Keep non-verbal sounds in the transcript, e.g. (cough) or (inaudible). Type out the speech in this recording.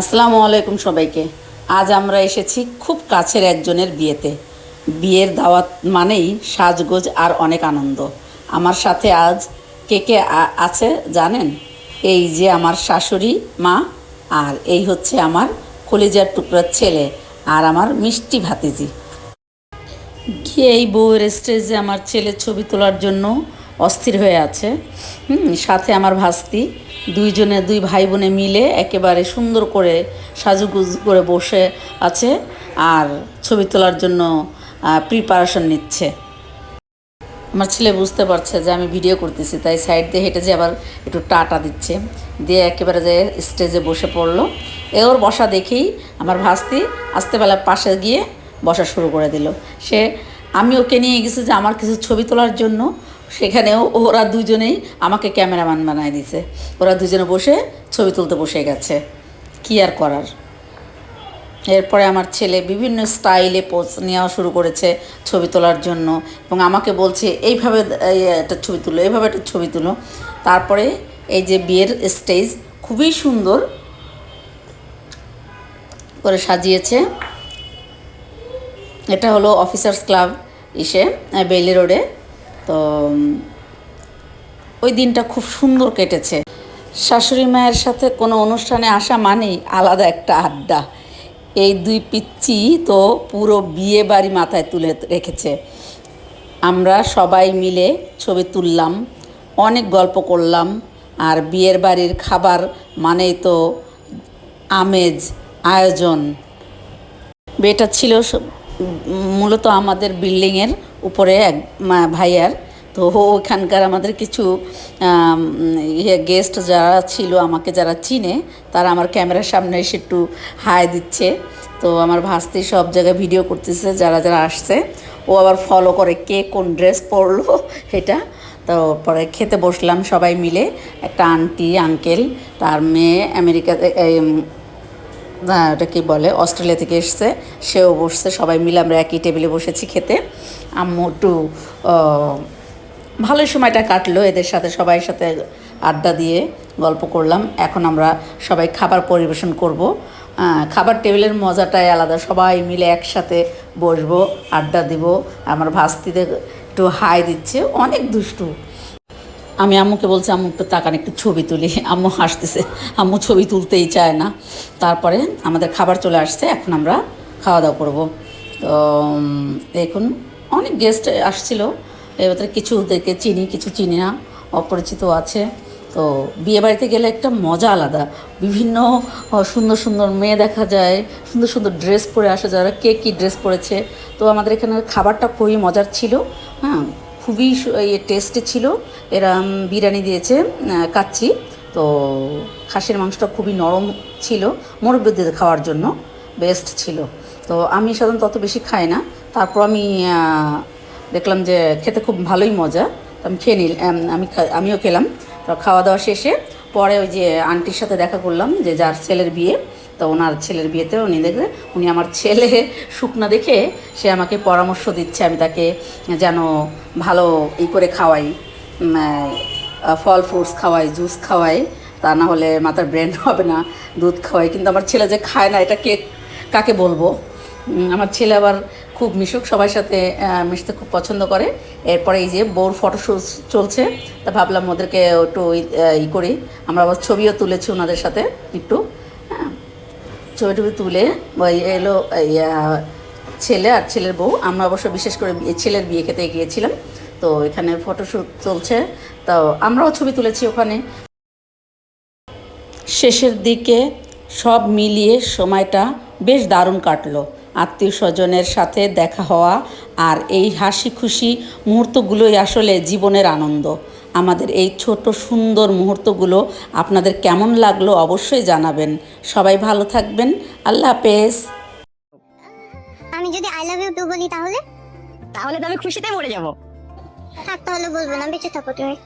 আসসালামু আলাইকুম সবাইকে। আজ আমরা এসেছি খুব কাছের একজনের বিয়েতে। বিয়ের দাওয়াত মানেই সাজগোজ আর অনেক আনন্দ। আমার সাথে আজ কে কে আছে জানেন? এই যে আমার শাশুড়ি, মা, আর এই হচ্ছে আমার কলিজার টুকরার ছেলে আর আমার মিষ্টি ভাতিজি। গিয়ে এই বউয়ের স্টেজে আমার ছেলের ছবি তোলার জন্য অস্থির হয়ে আছে। হুম, সাথে আমার ভাস্তি, দুইজনে, দুই ভাই বোনে মিলে একেবারে সুন্দর করে সাজুগুজ করে বসে আছে আর ছবি তোলার জন্য প্রিপারেশন নিচ্ছে। আমার ছেলে বুঝতে পারছে যে আমি ভিডিও করতেছি, তাই সাইড দিয়ে হেঁটে যে আবার একটু টাটা দিচ্ছে। দিয়ে একেবারে যে স্টেজে বসে পড়ল। ওর বসা দেখেই আমার ভাস্তি আস্তেবেলা পাশে গিয়ে বসা শুরু করে দিল। সে আমি ওকে নিয়ে গেছি যে আমার কিছু ছবি তোলার জন্য। সেখানেও ওরা দুজনেই আমাকে ক্যামেরাম্যান বানায় দিছে। ওরা দুজনে বসে ছবি তুলতে বসে গেছে। কী আর করার? এরপরে আমার ছেলে বিভিন্ন স্টাইলে পোজ নেওয়া শুরু করেছে ছবি তোলার জন্য এবং আমাকে বলছে, এইভাবে, এই, একটা ছবি তুলো, এইভাবে একটা ছবি তুলো। তারপরে এই যে বিয়ের স্টেজ খুবই সুন্দর করে সাজিয়েছে। এটা হলো অফিসার্স ক্লাব ইসে বেইলি রোডে। তো ওই দিনটা খুব সুন্দর কেটেছে। শাশুড়ি মায়ের সাথে কোনো অনুষ্ঠানে আসা মানেই আলাদা একটা আড্ডা। এই দুই পিচ্ছি তো পুরো বিয়ে বাড়ি মাথায় তুলে রেখেছে। আমরা সবাই মিলে ছবি তুললাম, অনেক গল্প করলাম, আর বিয়ের বাড়ির খাবার মানেই তো আমেজ, আয়োজন। বিয়েটা ছিল মূলত আমাদের বিল্ডিংয়ের উপরে এক ভাইয়ার। তো ওখানকার আমাদের কিছু ইয়ে গেস্ট যারা ছিল, আমাকে যারা চিনে, তারা আমার ক্যামেরার সামনে এসে একটু হাই দিচ্ছে। তো আমার ভাস্তি সব জায়গায় ভিডিও করতেছে, যারা যারা আসছে। ও আবার ফলো করে কে কোন ড্রেস পরলো (laughs) এটা। পরে খেতে বসলাম সবাই মিলে। একটা আন্টি আঙ্কেল তার মেয়ে আমেরিকাতে ওটা কি বলে? অস্ট্রেলিয়া থেকে এসছে। সেও বসছে। সবাই মিলে আমরা একই টেবিলে বসেছি খেতে। আম্মু একটু ভালোই সময়টা কাটলো। এদের সাথে সবাই সাথে আড্ডা দিয়ে গল্প করলাম। এখন আমরা সবাই খাবার পরিবেশন করব। খাবার টেবিলের মজাটাই আলাদা। সবাই মিলে একসাথে বসবো, আড্ডা দিব। আমার ভাস্তিদের একটু হাই দিচ্ছে। অনেক দুষ্টু। আমি আম্মুকে বলছি, আম্মু, একটু তাকান, একটু ছবি তুলি। আম্মু হাসতেছে। আম্মু ছবি তুলতেই চায় না। তারপরে আমাদের খাবার চলে আসছে, এখন আমরা খাওয়া দাওয়া করব। তো দেখুন অনেক গেস্ট আসছিল। এবার ওদেরকে চিনি, কিছু চিনি না, অপরিচিত আছে। তো বিয়ে বাড়িতে গেলে একটা মজা আলাদা। বিভিন্ন সুন্দর সুন্দর মেয়ে দেখা যায়, সুন্দর সুন্দর ড্রেস পরে আসে যারা কে কী ড্রেস পরেছে? তো আমাদের এখানে খাবারটা খুবই মজার ছিল। হ্যাঁ খুবই টেস্টি ছিল। এরা বিরিয়ানি দিয়েছে কাচ্চি। তো খাসির মাংসটা খুবই নরম ছিল, মুরব্বীদের খাওয়ার জন্য বেস্ট ছিল। তো আমি সাধারণত অত বেশি খাই না। তারপর আমি দেখলাম যে খেতে খুব ভালোই মজা। তো আমি খেয়ে নিল আমি আমিও খেলাম। তো খাওয়া দাওয়া শেষে পরে ওই যে আন্টির সাথে দেখা করলাম যে যার ছেলের বিয়ে। তো ওনার ছেলের বিয়েতে উনি দেখবে উনি আমার ছেলে শুকনা দেখে সে আমাকে পরামর্শ দিচ্ছে, আমি তাকে যেন ভালো ই করে খাওয়াই ফল ফ্রুটস খাওয়াই, জুস খাওয়াই, তা না হলে মাথার ব্রেন হবে না, দুধ খাওয়াই। কিন্তু আমার ছেলে যে খায় না, এটা কে, কাকে বলব? আমার ছেলে আবার খুব মিশুক, সবার সাথে মিশতে খুব পছন্দ করে। এরপরে এই যে বউর ফটোশ্যুট চলছে, তা ভাবলাম ওদেরকে একটু ই- করি। আমরা আবার ছবিও তুলেছি ওনাদের সাথে, একটু। ছবি টবি তুলে এলো ছেলে আর ছেলের বউ। আমরা অবশ্য বিশেষ করে ছেলের বিয়ে খেতে গিয়েছিলাম। তো এখানে ফটোশ্যুট চলছে। তো আমরাও ছবি তুলেছি ওখানে। শেষের দিকে সব মিলিয়ে সময়টা বেশ দারুণ কাটলো। আত্মীয় স্বজনের সাথে দেখা হওয়া আর এই হাসি খুশি মুহূর্তগুলোই আসলে জীবনের আনন্দ। আমাদের এই ছোট সুন্দর মুহূর্তগুলো আপনাদের কেমন লাগল অবশ্যই জানাবেন। সবাই ভালো থাকবেন। আল্লাহ হাফেজ। আমি যদি আই লাভ ইউ টু বলি তাহলে? তাহলে তো আমি খুশিতে মরে যাব। থাক তাহলে বলবেন না বেঁচে থাকো তুমি।